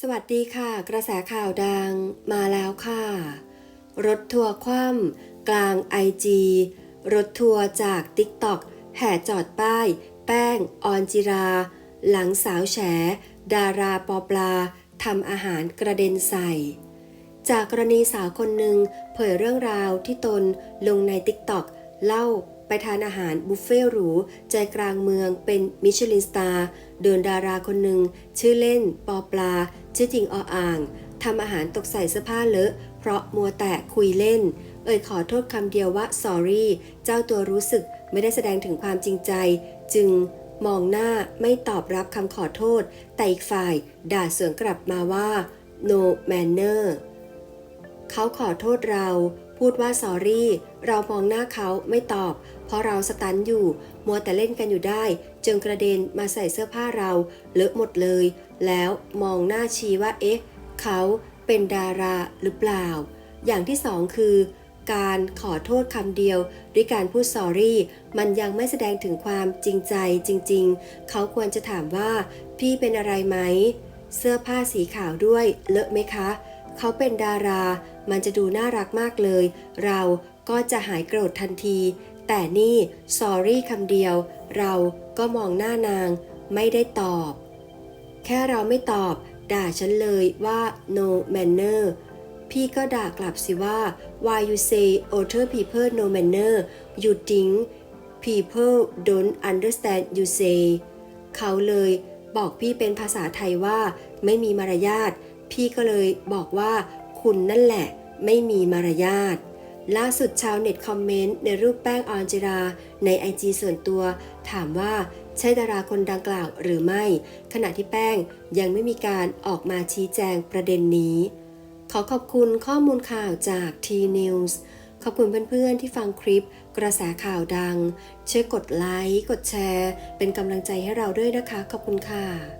สวัสดีค่ะ กระแสข่าวดังมาแล้วค่ะ รถทัวร์คว่ำกลางไอจีรถทัวร์จาก t ิ k t o k แห่จอดป้าย แป้ง ออนจิรา หลังสาวแฉ ดาราปอปลาทำอาหารกระเด็นใส่ จากกรณีสาวคนหนึ่งเผยเรื่องราวที่ตนลงใน t ิ k t o k เล่า ไปทานอาหารบุฟเฟ่หรู ใจกลางเมืองเป็นมิชลินสตาร์เดินดาราคนหนึ่ง ชื่อเล่น ปอปลา ชื่อจริงออ่างทำอาหารตกใส่เสื้อผ้าเลอะ เพราะมัวแต่คุยเล่น เอ่ยขอโทษคำเดียวว่า sorry เจ้าตัวรู้สึกไม่ได้แสดงถึงความจริงใจ จึงมองหน้าไม่ตอบรับคำขอโทษ แต่อีกฝ่าย ด่าสวนกลับมาว่า no manner เขาขอโทษเรา พูดว่าสอรี่ เรามองหน้าเขาไม่ตอบ เพราะเราสตันอยู่ มัวแต่เล่นกันอยู่ได้ จึงกระเด็นมาใส่เสื้อผ้าเรา เลอะหมดเลย แล้วมองหน้าชี้ว่า เอ๊ะ เขาเป็นดาราหรือเปล่า อย่างที่สองคือ การขอโทษคำเดียว ด้วยการพูดสอรี่ มันยังไม่แสดงถึงความจริงใจจริง ๆ เขาควรจะถามว่า พี่เป็นอะไรไหม เสื้อผ้าสีขาวด้วย เลอะไหมคะ เขาเป็นดารา มันจะดูน่ารักมากเลย เราก็จะหายโกรธทันที แต่นี่ sorry คำเดียว เราก็มองหน้านาง ไม่ได้ตอบ แค่เราไม่ตอบ ด่าฉันเลยว่า no manner พี่ก็ด่ากลับสิว่า why you say other people no manner you think people don't understand you say เขาเลยบอกพี่เป็นภาษาไทยว่า ไม่มีมารยาท พี่ก็เลยบอกว่า คุณนั่นแหละ ไม่มีมารยาทล่าสุดชาวเน็ตคอมเมนต์ในรูปแป้งออนจิรา ในไอจีส่วนตัว ถามว่าใช่ดาราคนดังกล่าวหรือไม่ ขณะที่แป้งยังไม่มีการออกมาชี้แจงประเด็นนี้ ขอขอบคุณข้อมูลข่าวจาก T News ขอบคุณเพื่อนๆที่ฟังคลิปกระแสข่าวดัง ช่วยกดไลค์ กดแชร์ เป็นกำลังใจให้เราด้วยนะคะ ขอบคุณค่ะ